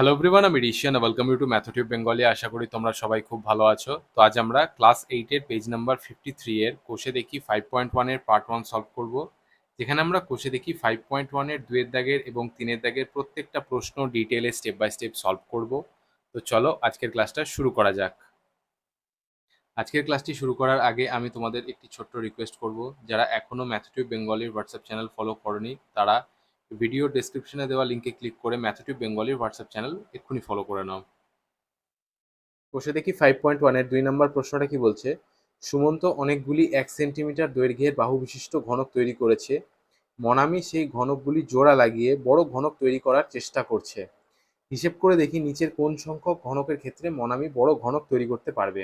Hello everyone আমি Rishiyan welcome you to Mathtive Bengali আশা করি তোমরা সবাই খুব ভালো আছো। তো আজ আমরা ক্লাস এইটের পেজ নাম্বার ফিফটি থ্রি এর কোষে দেখি ফাইভ পয়েন্ট ওয়ানের পার্ট ওয়ান সলভ করব। যেখানে আমরা কোষে দেখি ফাইভ পয়েন্ট ওয়ানের দুয়ের দাগের এবং তিনের দাগের প্রত্যেকটা প্রশ্ন ডিটেলে স্টেপ বাই স্টেপ সলভ করব। তো চলো আজকের ক্লাসটা শুরু করা যাক। আজকের ক্লাসটি শুরু করার আগে আমি তোমাদের একটি ছোট্ট রিকোয়েস্ট করব। যারা এখনও ম্যাথটিভ বেঙ্গলির হোয়াটসঅ্যাপ চ্যানেল ফলো করনি, তারা ভিডিও ডেসক্রিপশনে দেওয়া লিঙ্কে ক্লিক করে ম্যাথটিভ বেঙ্গলির হোয়াটসঅ্যাপ চ্যানেল এক্ষুনি ফলো করে নাও। বসে দেখি ফাইভ পয়েন্ট ওয়ানের দুই নম্বর প্রশ্নটা কি বলছে? সুমন্ত অনেকগুলি এক সেন্টিমিটার দৈর্ঘ্যের বাহু বিশিষ্ট ঘনক তৈরি করেছে। মনামি সেই ঘনকগুলি জোড়া লাগিয়ে বড় ঘনক তৈরি করার চেষ্টা করছে। হিসেব করে দেখি নিচের কোন সংখ্যক ঘনকের ক্ষেত্রে মনামি বড় ঘনক তৈরি করতে পারবে।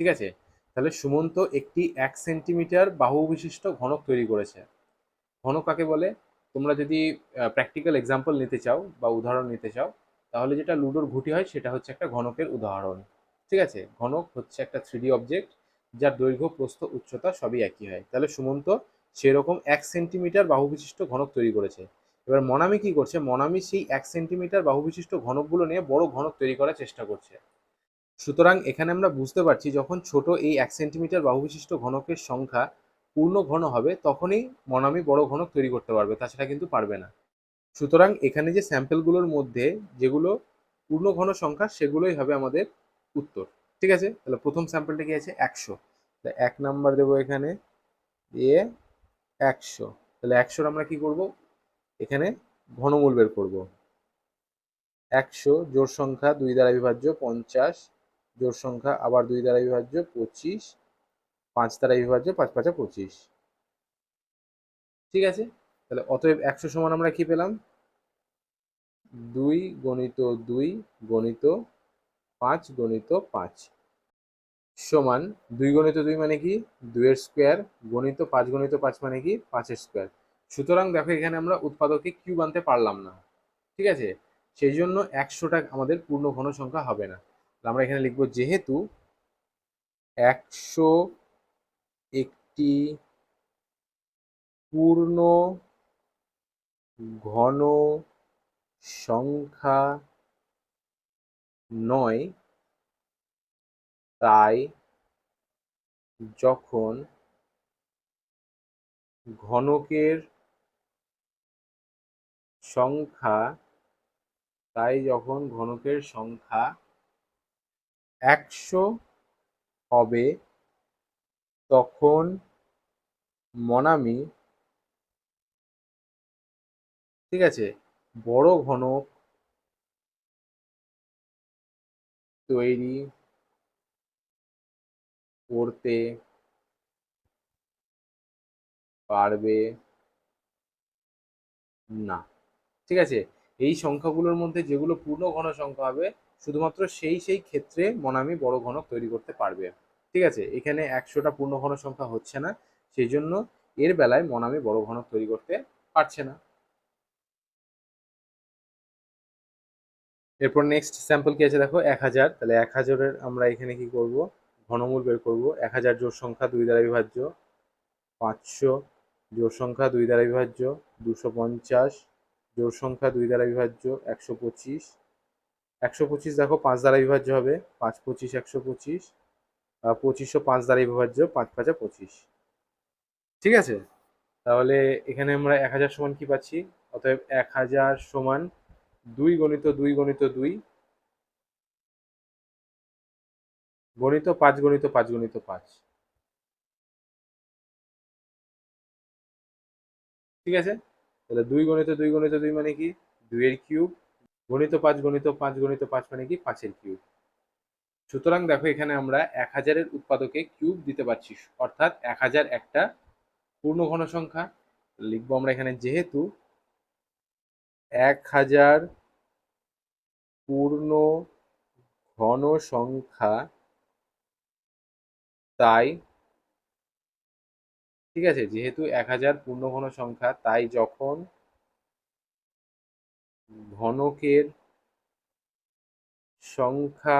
ঠিক আছে? তাহলে সুমন্ত একটি এক সেন্টিমিটার বাহু বিশিষ্ট ঘনক তৈরি করেছে। ঘনক কাকে বলে? তোমরা যদি প্র্যাকটিক্যাল এক্সাম্পল নিতে চাও বা উদাহরণ নিতে চাও, তাহলে যেটা লুডোর ঘুটি হয় সেটা হচ্ছে একটা ঘনকের উদাহরণ। ঠিক আছে? ঘনক হচ্ছে একটা থ্রিডি অবজেক্ট যার দৈর্ঘ্য, প্রস্থ, উচ্চতা সবই একই হয়। তাহলে সুমন্ত সেরকম এক সেন্টিমিটার বাহু বিশিষ্ট ঘনক তৈরি করেছে। এবার মনামি কি করছে? মনামি সেই এক সেন্টিমিটার বাহু বিশিষ্ট ঘনকগুলো নিয়ে বড় ঘনক তৈরি করার চেষ্টা করছে। সুতরাং এখানে আমরা বুঝতে পারছি যখন ছোট এই এক সেন্টিমিটার বাহু বিশিষ্ট ঘনকের সংখ্যা পূর্ণ ঘন হবে, তখনই মনামি বড় ঘনক তৈরি করতে পারবে, তাছাড়া কিন্তু পারবে না। সুতরাং এখানে যে স্যাম্পেলগুলোর মধ্যে যেগুলো পূর্ণ ঘন সংখ্যা, সেগুলোই হবে আমাদের উত্তর। ঠিক আছে? তাহলে প্রথম স্যাম্পেলটা কি আছে? একশো। এক নাম্বার দেবো এখানে। দিয়ে একশো। তাহলে একশোর আমরা কি করব? এখানে ঘনমূল বের করব। একশো জোর সংখ্যা দুই দ্বারা বিভাজ্য পঞ্চাশ জোর সংখ্যা আবার দুই দ্বারা বিভাজ্য পঁচিশ পাঁচ দ্বারা বিভাজ্য পাঁচ পাঁচা পঁচিশ। ঠিক আছে? তাহলে অতএব একশো সমান আমরা কি পেলাম? দুই গণিত দুই গণিত পাঁচ গণিত পাঁচ। সমান দুই গণিত দুই মানে কি? দুইয়ের স্কোয়ার গণিত পাঁচ গণিত পাঁচ মানে কি? পাঁচের স্কোয়ার। সুতরাং দেখো এখানে আমরা উৎপাদকে কিউব আনতে পারলাম না। ঠিক আছে? সেই জন্য একশোটা আমাদের পূর্ণ ঘন সংখ্যা হবে না। আমরা এখানে লিখব যেহেতু একশো একটি পূর্ণ ঘন সংখ্যা নয়। তাই যখন ঘনকের সংখ্যা, তাই যখন ঘনকের সংখ্যা একশো হবে তখন মনামি ঠিক আছে, বড় ঘনক তৈরি করতে পারবে না। ঠিক আছে, এই সংখ্যাগুলোর মধ্যে যেগুলো পূর্ণ ঘন সংখ্যা হবে, শুধুমাত্র সেই সেই ক্ষেত্রে মনামি বড় ঘনক তৈরি করতে পারবে। ঠিক আছে? এখানে একশোটা পূর্ণ ঘন সংখ্যা হচ্ছে না। সেই জন্য এর বেলায় মনামি বড় ঘনক তৈরি করতে পারছে না। এরপর নেক্সট স্যাম্পল কি আছে দেখো? এক হাজার। তাহলে এক হাজারের আমরা এখানে কি করব? ঘনমূল বের করব। এক হাজার জোর সংখ্যা দুই দ্বারা বিভাজ্য। পাঁচশো জোর সংখ্যা দুই দ্বারা বিভাজ্য। দুশো পঞ্চাশ জোর সংখ্যা দুই দ্বারা বিভাজ্য। একশো পঁচিশ। একশো পঁচিশ দেখো, পাঁচ দ্বারা বিভাজ্য হবে। পাঁচ পঁচিশ, একশো পঁচিশ। পঁচিশশো পাঁচ দ্বারা বিভাজ্য, পাঁচ পাঁচা পঁচিশ। ঠিক আছে? তাহলে এখানে আমরা এক হাজার সমান কি পাচ্ছি? অতএব এক হাজার সমান দুই গণিত দুই গণিত দুই গণিত পাঁচ গণিত পাঁচ গণিত পাঁচ। ঠিক আছে? তাহলে দুই গণিত দুই গণিত দুই মানে কি? দুইয়ের কিউব। গণিত পাঁচ গণিত পাঁচ গণিত পাঁচ মানে কি? পাঁচের কিউব। সুতরাং দেখো এখানে আমরা এক হাজারের উৎপাদকে কিউব দিতে পারছি। অর্থাৎ এক হাজার একটা পূর্ণ ঘন সংখ্যা। লিখব আমরা এখানে যেহেতু এক হাজার পূর্ণ ঘন সংখ্যা, তাই ঠিক আছে, যেহেতু এক হাজার পূর্ণ ঘন সংখ্যা, তাই যখন ঘনকের সংখ্যা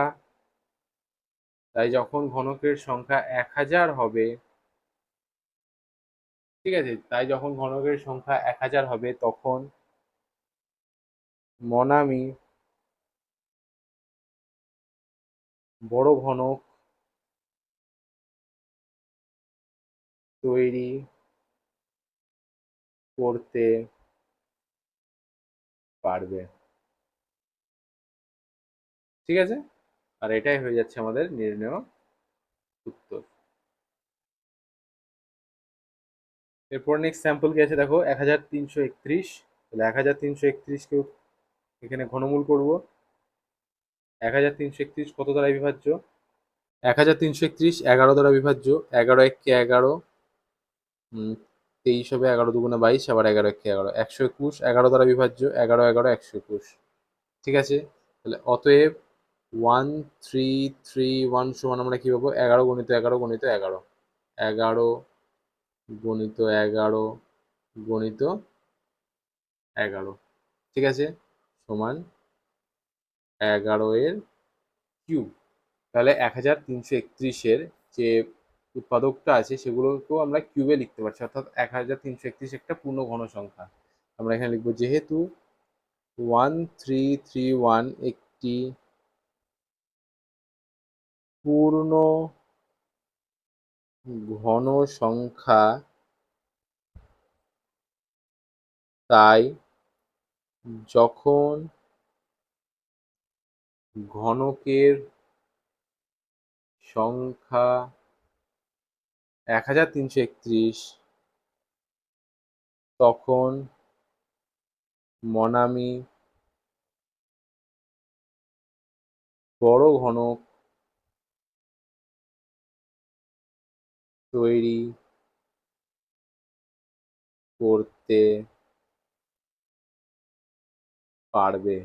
তাই যখন ঘনকের সংখ্যা এক হাজার হবে, ঠিক আছে? তাই যখন ঘনকের সংখ্যা এক হাজার হবে, তখন মনামি বড় ঘনক তৈরি করতে পারবে। ঠিক আছে? আর এটাই হয়ে যাচ্ছে আমাদের নির্ণয় উত্তর। এরপর নেক্সট স্যাম্পল কি আছে? দেখো এক হাজার তিনশো একত্রিশ। তাহলে এক হাজার তিনশো একত্রিশকেও এখানে ঘনমূল করব। এক হাজার তিনশো একত্রিশ কত দ্বারা বিভাজ্য? এক হাজার তিনশো একত্রিশ এগারো দ্বারা বিভাজ্য। এগারো এককে এগারো তেইশ হবে এগারো দুগুণে বাইশ, আবার এগারো এককে এগারো। একশো একুশ এগারো দ্বারা বিভাজ্য, এগারো এগারো একশো একুশ। ঠিক আছে? তাহলে অতএব ওয়ান থ্রি থ্রি ওয়ান সমান আমরা কী পাবো? এগারো গণিত এগারো গণিত এগারো। এগারো গণিত এগারো গণিত এগারো। ঠিক আছে? সমান এগারো এর কিউব। তাহলে এক হাজার তিনশো একত্রিশের যে উৎপাদকটা আছে, সেগুলোকেও আমরা কিউবে লিখতে পারছি। অর্থাৎ এক হাজার তিনশো একত্রিশ একটা পূর্ণ ঘন সংখ্যা। আমরা এখানে লিখব, যেহেতু ওয়ান থ্রি থ্রি ওয়ান একটি পূর্ণ ঘন সংখ্যা তাই যখন ঘনকের সংখ্যা এক হাজার তিনশো একত্রিশ, তখন মনামি বড় ঘনক তৈরি করতে পারবে।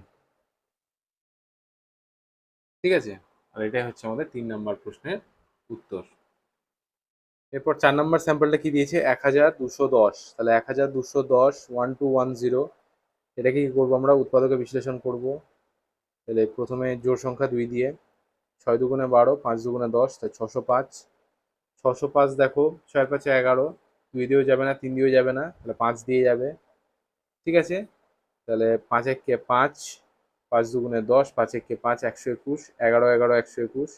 ঠিক আছে? আর এটাই হচ্ছে আমাদের তিন নম্বর প্রশ্নের উত্তর। এরপর চার নম্বর স্যাম্পলটা কি দিয়েছে? এক হাজার দুশো দশ। তাহলে এক হাজার দুশো দশ ওয়ান টু ওয়ান জিরো এটাকে কি করব আমরা? উৎপাদকে বিশ্লেষণ করব। তাহলে প্রথমে জোর সংখ্যা দুই দিয়ে, ছয় দুগুণে বারো, পাঁচ দুগুণে দশ তাই ছশো পাঁচ। ছশো পাঁচ দেখো ছয় পাঁচে এগারো, দুই দিয়েও যাবে না, তিন দিয়েও যাবে না, তাহলে পাঁচ দিয়ে যাবে। ঠিক আছে? তাহলে পাঁচ এক এককে পাঁচ পাঁচ দুগুণে দশ, পাঁচ এককে পাঁচ একশো একুশ, এগারো এগারো একশো একুশ।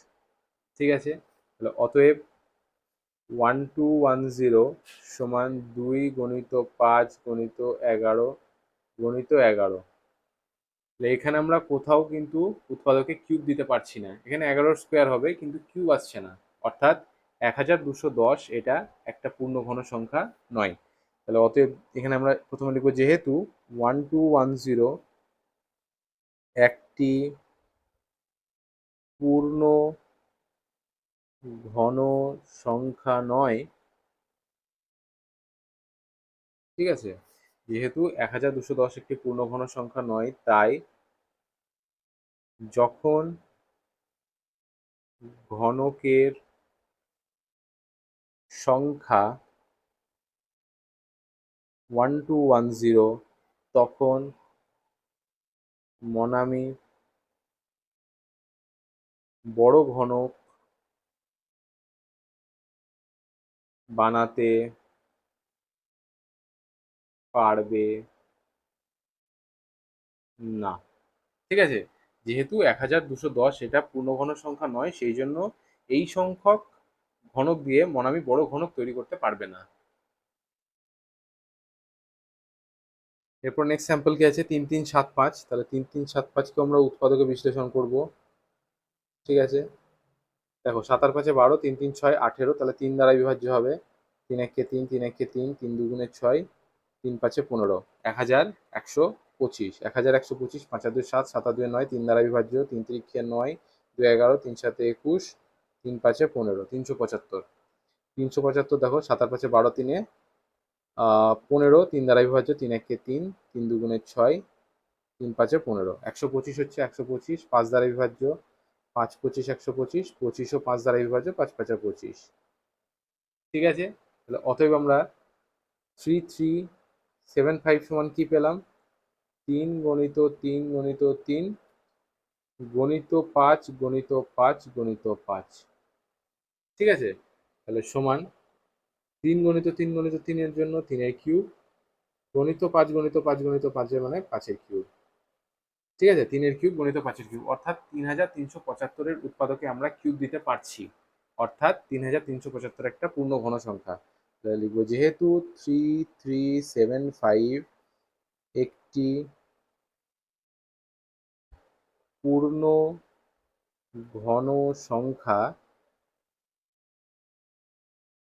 ঠিক আছে? তাহলে অতএব ওয়ান টু ওয়ান জিরো সমান দুই গণিত পাঁচ গণিত এগারো গণিত এগারো। তাহলে এখানে আমরা কোথাও কিন্তু উৎপাদকে কিউব দিতে পারছি না। এখানে এগারো স্কোয়ার হবে, কিন্তু কিউব আসছে না। অর্থাৎ এক হাজার দুশো দশ এটা একটা পূর্ণ ঘন সংখ্যা নয়। তাহলে অতএব এখানে আমরা প্রথমে লিখব যেহেতু ওয়ান টু ওয়ান জিরো একটি পূর্ণ ঘন সংখ্যা নয়। ঠিক আছে? যেহেতু এক হাজার দুশো দশ একটি পূর্ণ ঘন সংখ্যা নয়, তাই যখন ঘনকের সংখ্যা ওয়ান টু ওয়ান জিরো তখন মনামি বড় ঘনক বানাতে পারবে না। ঠিক আছে? যেহেতু এক হাজার দুশো দশ এটা পূর্ণঘন সংখ্যা নয়, সেই জন্য এই সংখ্যক ঘনক দিয়ে মনামি বড় ঘনক তৈরি করতে পারবে না। এরপর নেক্সট স্যাম্পল কি আছে? তিন তিন, সাত, পাঁচ। তাহলে তিন তিন, সাত, পাঁচকে আমরা উৎপাদকে বিশ্লেষণ করব। ঠিক আছে? দেখো সাতার পাঁচে বারো, তিন তিন, ছয়, আঠেরো। তাহলে তিন দ্বারা বিভাজ্য হবে। তিন একে তিন তিন একে তিন তিন দুগুণে ছয়, তিন পাঁচে পনেরো। এক হাজার একশো পঁচিশ। এক হাজার একশো পঁচিশ, পাঁচ দুই, সাত সাত দুই, নয়, তিন দ্বারা বিভাজ্য। তিন তিরিখে নয়, দুই, এগারো, তিন, সাতে, একুশ তিন পাঁচে পনেরো, তিনশো পঁচাত্তর। তিনশো পঁচাত্তর দেখো সাতার পাঁচে বারো তিনে পনেরো, তিন দ্বারা বিভাজ্য তিন একে তিন তিন দুগুণে ছয়, তিন পাঁচে পনেরো। একশো পঁচিশ হচ্ছে একশো পঁচিশ, পাঁচ দ্বারা বিভাজ্য পাঁচ পঁচিশ একশো পঁচিশ, পঁচিশও পাঁচ দ্বারা বিভাজ্য পাঁচ পাঁচে পঁচিশ। ঠিক আছে? তাহলে অতএব আমরা থ্রি থ্রি সেভেন ফাইভ সমান কী পেলাম? তিন গণিত তিন গণিত তিন, গণিত পাঁচ গণিত পাঁচ গণিত পাঁচ। ঠিক আছে? তাহলে সমান তিন গণিত তিন গণিত তিনের জন্য তিনের কিউব, গণিত পাঁচ গণিত পাঁচ, গণিত পাঁচের মানে পাঁচের কিউব। ঠিক আছে? তিনের কিউব, গণিত পাঁচের কিউব। অর্থাৎ তিন হাজার তিনশো পঁচাত্তরের উৎপাদকে আমরা কিউব দিতে পারছি। অর্থাৎ তিন হাজার তিনশো পঁচাত্তর একটা পূর্ণ ঘন সংখ্যা। তাহলে লিখব যেহেতু থ্রি থ্রি সেভেন ফাইভ একটি পূর্ণ ঘন সংখ্যা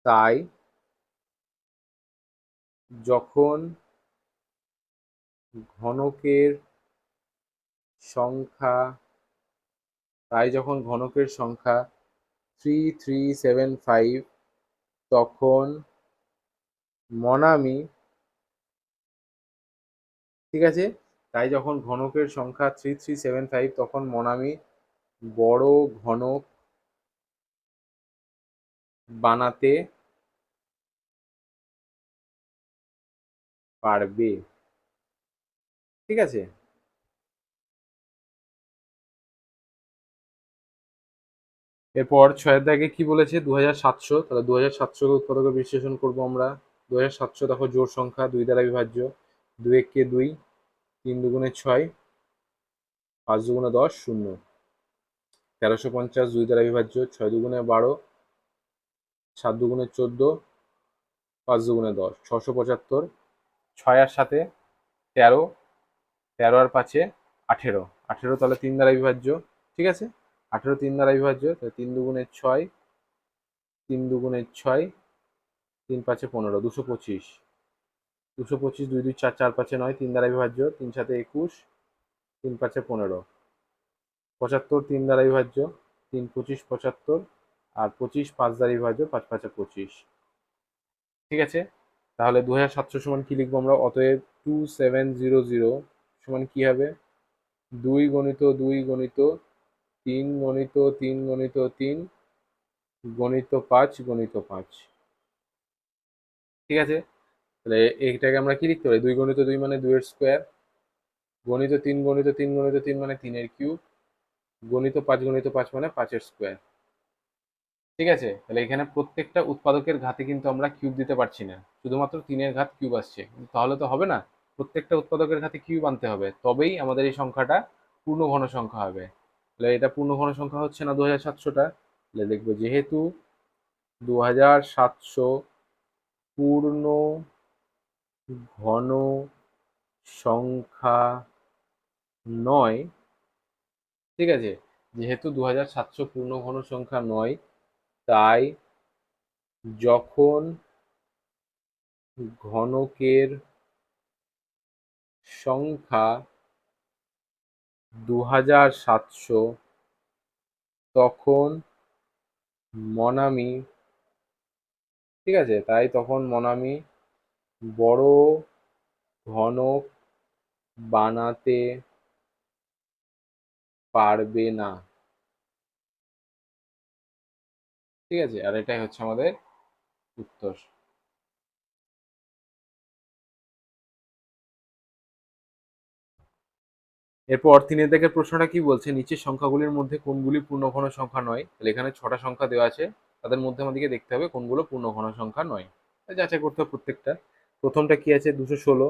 তাই যখন ঘনকের সংখ্যা, তাই যখন ঘনকের সংখ্যা থ্রি থ্রি সেভেন ফাইভ তখন মনামি, ঠিক আছে? তাই যখন ঘনকের সংখ্যা থ্রি থ্রি সেভেন ফাইভ তখন মনামি বড় ঘনক বানাতে পারবে। ঠিক আছে? এরপর ছয়ের দাগে কি বলেছে? দু হাজার সাতশো। তাহলে দু হাজার সাতশোকে উৎপাদকে বিশ্লেষণ করব আমরা। দু হাজার সাতশো দেখো জোর সংখ্যা, দুই দ্বারা বিভাজ্য। দুই এককে দুই, তিন দুগুণে ছয়, পাঁচ দুগুণে দশ, শূন্য। তেরোশো পঞ্চাশ দুই দ্বারা বিভাজ্য, ছয় দুগুণে বারো, সাত দুগুণে চোদ্দ, পাঁচ দুগুণে দশ, ছশো পঁচাত্তর। ছয় আর সাথে তেরো তেরো আর পাঁচে আঠেরো। আঠেরো তাহলে তিন দ্বারা বিভাজ্য, ঠিক আছে? আঠেরো তিন দ্বারা বিভাজ্য, তাহলে তিন দুগুণে ছয়, তিন দুগুণে ছয়, তিন পাঁচে পনেরো, দুশো পঁচিশ। দুশো পঁচিশ, দুই দুই, চার চার, পাঁচে নয়, তিন দ্বারা বিভাজ্য, তিন সাথে একুশ, তিন পাঁচে পনেরো। পঁচাত্তর তিন দ্বারা বিভাজ্য, তিন পঁচিশ পঁচাত্তর, আর পঁচিশ পাঁচ দ্বারা বিভাজ্য, পাঁচ পাঁচে পঁচিশ। ঠিক আছে? তাহলে দু হাজার সাতশো সমান কি লিখব আমরা? অতএব টু সেভেন জিরো জিরো সমান কি হবে? দুই গণিত দুই গণিত তিন গণিত তিন গণিত তিন গণিত পাঁচ গণিত পাঁচ। ঠিক আছে? তাহলে এইটাকে আমরা কি লিখতে পারি? দুই গণিত দুই মানে দুইয়ের স্কোয়ার গণিত তিন গণিত তিন গণিত তিন মানে তিনের কিউব গণিত পাঁচ গণিত পাঁচ মানে পাঁচের স্কোয়ার ঠিক আছে? তাহলে এখানে প্রত্যেকটা উৎপাদকের ঘাতে কিন্তু আমরা কিউব দিতে পারছি না। শুধুমাত্র তিনের ঘাত কিউব আসছে। তাহলে তো হবে না। প্রত্যেকটা উৎপাদকের ঘাতে কিউব আনতে হবে। তবেই আমাদের এই সংখ্যাটা পূর্ণ ঘন সংখ্যা হবে। তাহলে এটা পূর্ণ ঘন সংখ্যা হচ্ছে না দু হাজার সাতশোটা? তাহলে দেখব যেহেতু দু হাজার সাতশো পূর্ণ ঘন সংখ্যা নয়, ঠিক আছে? যেহেতু দু হাজার সাতশো পূর্ণ ঘন সংখ্যা নয় তাই যখন ঘনকের সংখ্যা দু হাজার সাতশো, তখন মনামি, ঠিক আছে? তাই তখন মনামি বড় ঘনক বানাতে পারবে না। ঠিক আছে? আর এটাই হচ্ছে আমাদের উত্তর। এরপর তিনের দেখে প্রশ্নটা কি বলছে? নিচের সংখ্যাগুলির মধ্যে কোনগুলি পূর্ণঘন সংখ্যা নয়? তাহলে এখানে ছটা সংখ্যা দেওয়া আছে। তাদের মধ্যে আমাদেরকে দেখতে হবে কোনগুলো পূর্ণঘন সংখ্যা নয়। যাচাই করতে হবে প্রত্যেকটা। প্রথমটা কি আছে? দুশো ষোলো।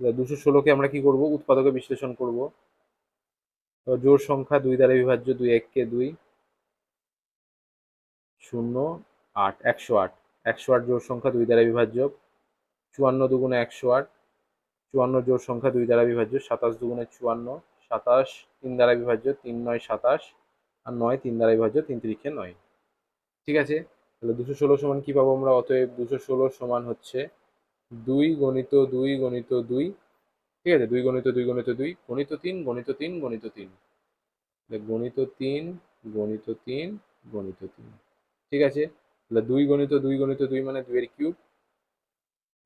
দুশো ষোলোকে আমরা কি করব? উৎপাদকে বিশ্লেষণ করব। জোর সংখ্যা দুই দ্বারা বিভাজ্য দুই এককে দুই। শূন্য আট, একশো আট। একশো আট জোর সংখ্যা দুই দ্বারা বিভাজ্য। চুয়ান্ন দুগুণে একশো আট। চুয়ান্ন জোর সংখ্যা দুই দ্বারা বিভাজ্য। সাতাশ দুগুণে চুয়ান্ন। সাতাশ তিন দ্বারা বিভাজ্য। তিন নয়, সাতাশ। আর নয় তিন দ্বারা বিভাজ্য। তিন তিরিখে নয়। ঠিক আছে? তাহলে দুশো ষোলো সমান কী পাবো আমরা? অতএব দুশো ষোলো সমান হচ্ছে দুই গণিত দুই গণিত দুই। ঠিক আছে? দুই গণিত দুই গণিত দুই। গণিত তিন গণিত তিন গণিত তিন। গণিত তিন গণিত তিন গণিত তিন। ঠিক আছে? তাহলে দুই গণিত দুই গণিত, দুই মানে দুইয়ের কিউব।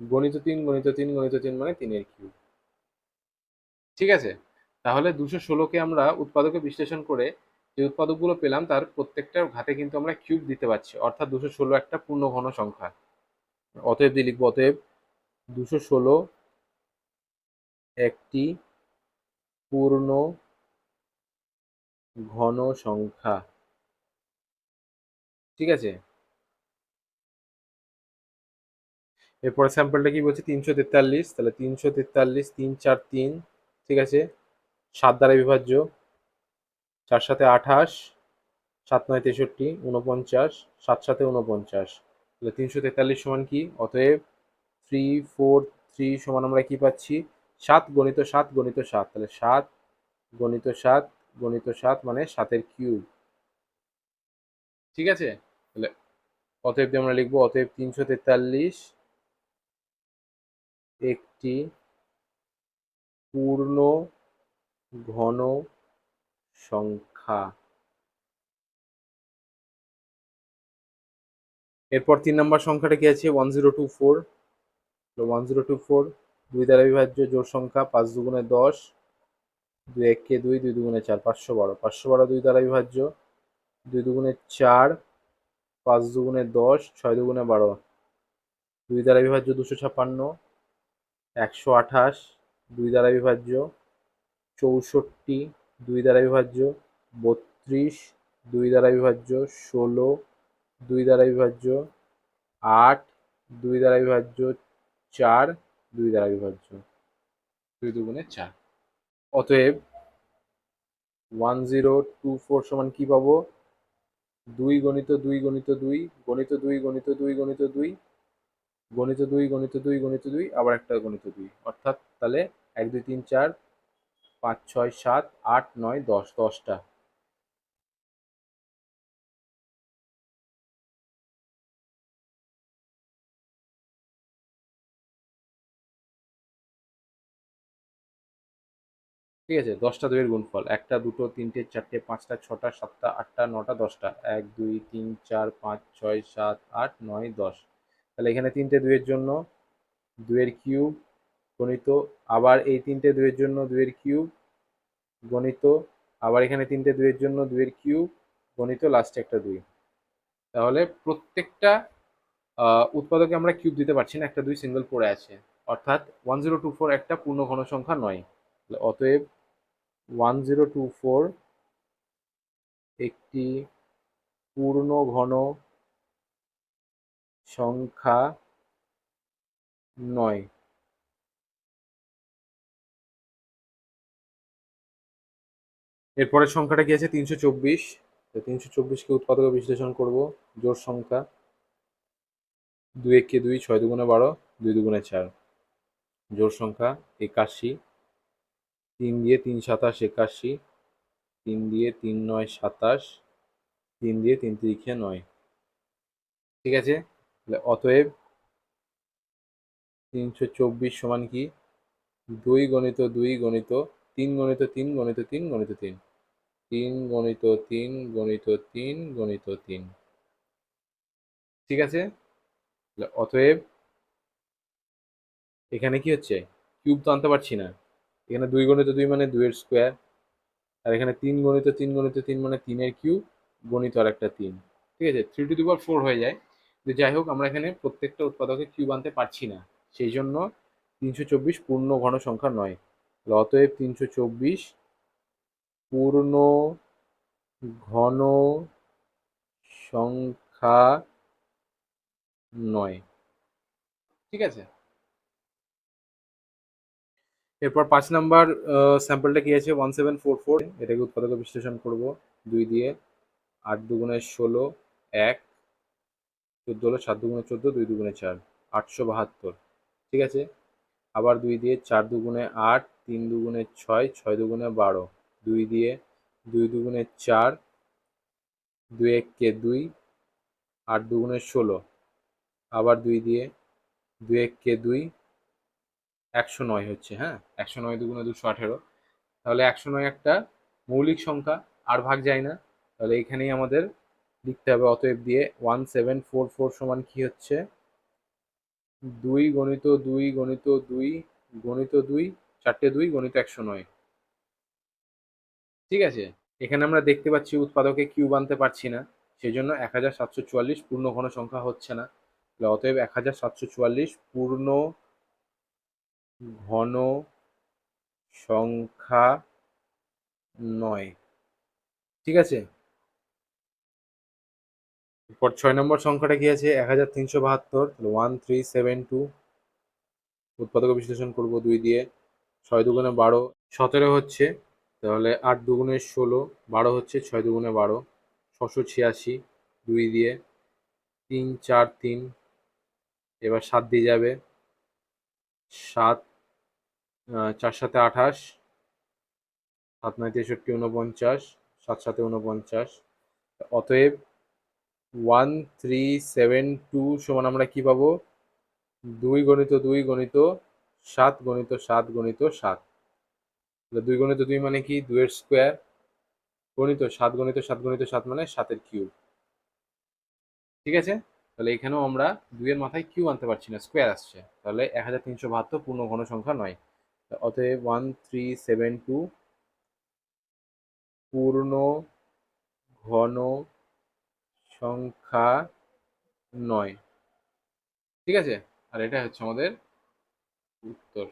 গণিত তিন গণিত তিন গণিত তিন মানে তিনের কিউব। ঠিক আছে? তাহলে দুশো ষোলোকে আমরা উৎপাদকে বিশ্লেষণ করে যে উৎপাদকগুলো পেলাম, তার প্রত্যেকটার ঘাতে কিন্তু আমরা কিউব দিতে পারছি। অর্থাৎ দুশো ষোলো একটা পূর্ণ ঘন সংখ্যা। অতএব দিয়ে লিখব, অতএব দুশো ষোলো একটি পূর্ণ ঘন সংখ্যা। ঠিক আছে? এরপরে স্যাম্পলটা কি বলছে? তিনশো তেতাল্লিশ। তাহলে তিনশো তেতাল্লিশ তিন চার তিন, ঠিক আছে? সাত দ্বারা বিভাজ্য। চার সাথে আঠাশ, সাত নয় তেষট্টি উনপঞ্চাশ সাত সাথে উনপঞ্চাশ তাহলে তিনশো তেতাল্লিশ সমান কি? অতএব থ্রি ফোর থ্রি সমান আমরা কি পাচ্ছি? সাত গণিত সাত গণিত সাত। তাহলে সাত গণিত সাত গণিত সাত মানে সাতের কিউব। ঠিক আছে? তাহলে অতএব দিয়ে আমরা লিখব, অতএব তিনশো তেতাল্লিশ একটি পূর্ণ ঘন সংখ্যা। এরপর তিন নম্বর সংখ্যাটা কি আছে? One zero two four one zero two four দুই দ্বারা বিভাজ্য জোড় সংখ্যা, পাঁচ দুগুণে দশ, দুই এককে দুই দুই দুগুণে চার, পাঁচশো বারো। পাঁচশো বারো দুই দ্বারা বিভাজ্য। দুই দুগুণে চার, পাঁচ দুগুণে দশ, ছয় দুগুণে বারো। দুই দ্বারা বিভাজ্য দুশো ছাপ্পান্ন একশো আঠাশ, দুই দ্বারা বিভাজ্য চৌষট্টি, দুই দ্বারা বিভাজ্য বত্রিশ, দুই দ্বারা বিভাজ্য ষোলো, দুই দ্বারা বিভাজ্য আট, দুই দ্বারা বিভাজ্য চার, দুই দ্বারা বিভাজ্য দুই দুগুণে চার। অতএব ওয়ান জিরো টু ফোর সমান কী পাবো? দুই গণিত দুই গণিত দুই গণিত দুই গণিত দুই গণিত দুই গণিত দুই গণিত দুই গণিত দুই, আবার একটা গণিত দুই। অর্থাৎ তাহলে এক, দুই, তিন, চার, পাঁচ, ছয়, সাত, আট, নয়, দশ, দশটা। ঠিক আছে? দশটা দুইয়ের গুণফল। একটা, দুটো, তিনটে, চারটে, পাঁচটা, ছটা, সাতটা, আটটা, নটা, দশটা। এক, দুই, তিন, চার, পাঁচ, ছয়, সাত, আট, নয়, দশ। তাহলে এখানে তিনটে দুইয়ের জন্য দুয়ের কিউব গণিত, আবার এই তিনটে দুইয়ের জন্য দুয়ের কিউব গণিত, আবার এখানে তিনটে দুইয়ের জন্য দুয়ের কিউব গণিত লাস্টে একটা দুই। তাহলে প্রত্যেকটা উৎপাদকে আমরা কিউব দিতে পারছি না, একটা দুই সিঙ্গেল পড়ে আছে। অর্থাৎ ওয়ান জিরো টু ফোর একটা পূর্ণ ঘন সংখ্যা নয়। অতএব ওয়ান জিরো টু ফোর একটি পূর্ণ ঘন সংখ্যা নয়। এরপরের সংখ্যাটা কি আছে? তিনশো চব্বিশ। তিনশো চব্বিশকে উৎপাদকে বিশ্লেষণ করব। জোর সংখ্যা দুই একে দুই, ছয় দুগুণে বারো, দুই দুগুণে চার। জোর সংখ্যা একাশি। তিন দিয়ে তিন সাতাশ একাশি, তিন দিয়ে তিন নয় সাতাশ, তিন দিয়ে তিন তিরিখে নয়। ঠিক আছে? অতএব তিনশো চব্বিশ সমান কি? দুই গণিত দুই গণিত তিন গণিত তিন গণিত তিন গণিত তিন। তিন গণিত তিন গণিত তিন গণিত তিন। ঠিক আছে? অতএব এখানে কি হচ্ছে? কিউব তো আনতে পারছি না। এখানে দুই গণিত দুই মানে দুইয়ের স্কোয়ার আর এখানে তিন গণিত তিন গণিত তিন মানে তিনের কিউ গণিত আর একটা তিন। ঠিক আছে? Three to the power four হয়ে যায়। কিন্তু যাই হোক, আমরা এখানে প্রত্যেকটা উৎপাদকে কিউব আনতে পারছি না। সেই জন্য তিনশো চব্বিশ পূর্ণ ঘন সংখ্যা নয়। অতএব তিনশো চব্বিশ পূর্ণ ঘন সংখ্যা নয়। ঠিক আছে? এরপর পাঁচ নাম্বার স্যাম্পলটা কি আছে? ওয়ান সেভেন ফোর ফোর এটাকে উৎপাদক বিশ্লেষণ করব। দুই দিয়ে আট দুগুণে ষোলো, এক। চোদ্দ হলো সাত দুগুণে চোদ্দ, দুই দুগুণে চার। আটশো বাহাত্তর। ঠিক আছে? আবার দুই দিয়ে চার দুগুণে আট, তিন দুগুণে ছয় ছয় দুগুণে বারো। দুই দিয়ে দুই দুগুণে চার, দুই এককে দুই, আট দুগুণে ষোলো। আবার দুই দিয়ে দুই এককে দুই একশো নয় হচ্ছে হ্যাঁ? একশো নয় দুগুণে দুশো আঠেরো। তাহলে একশো নয় একটা মৌলিক সংখ্যা, আর ভাগ যায় না। তাহলে এখানেই আমাদের লিখতে হবে, অতএব দিয়ে ওয়ান সেভেন ফোর ফোর সমান কি হচ্ছে? দুই গণিত দুই গণিত দুই গণিত দুই চারটে দুই গণিত একশো নয়। ঠিক আছে? এখানে আমরা দেখতে পাচ্ছি উৎপাদকে কিউব আনতে পারছি না সেই জন্য এক হাজার সাতশো চুয়াল্লিশ পূর্ণ ঘন সংখ্যা হচ্ছে না। অতএব এক হাজার সাতশো চুয়াল্লিশ পূর্ণ ঘন সংখ্যা নয়। ঠিক আছে? এরপর ছয় নম্বর সংখ্যাটা কি আছে? এক হাজার তিনশো বাহাত্তর। ওয়ান থ্রি সেভেন টু উৎপাদক বিশ্লেষণ করব দুই দিয়ে। ছয় দুগুণে বারো, সতেরো হচ্ছে। তাহলে আট দুগুণে ষোলো, বারো হচ্ছে ছয় দুগুণে বারো। ছশো ছিয়াশি, দুই দিয়ে। তিন, চার, তিন। এবার সাত দিয়ে যাবে। সাত চার সাথে আঠাশ, সাত নয় তেষট্টি উনপঞ্চাশ সাত সাথে উনপঞ্চাশ অতএব ওয়ান থ্রি সেভেন টু সমান আমরা কি পাবো? দুই গণিত দুই গণিত সাত গণিত সাত গণিত সাত। দুই গণিত দুই মানে কি? দুয়ের স্কোয়ার গণিত সাত গণিত সাত গণিত সাত মানে সাতের কিউব ঠিক আছে? তাহলে এখানেও আমরা দুইয়ের মাথায় কিউ আনতে পারছি না স্কোয়ার আসছে। তাহলে এক হাজার তিনশো বাহাত্তর পূর্ণ ঘন সংখ্যা নয়। অতএব ওয়ান থ্রি সেভেন টু পূর্ণ ঘন সংখ্যা নয়। ঠিক আছে? আর এটা হচ্ছে আমাদের উত্তর।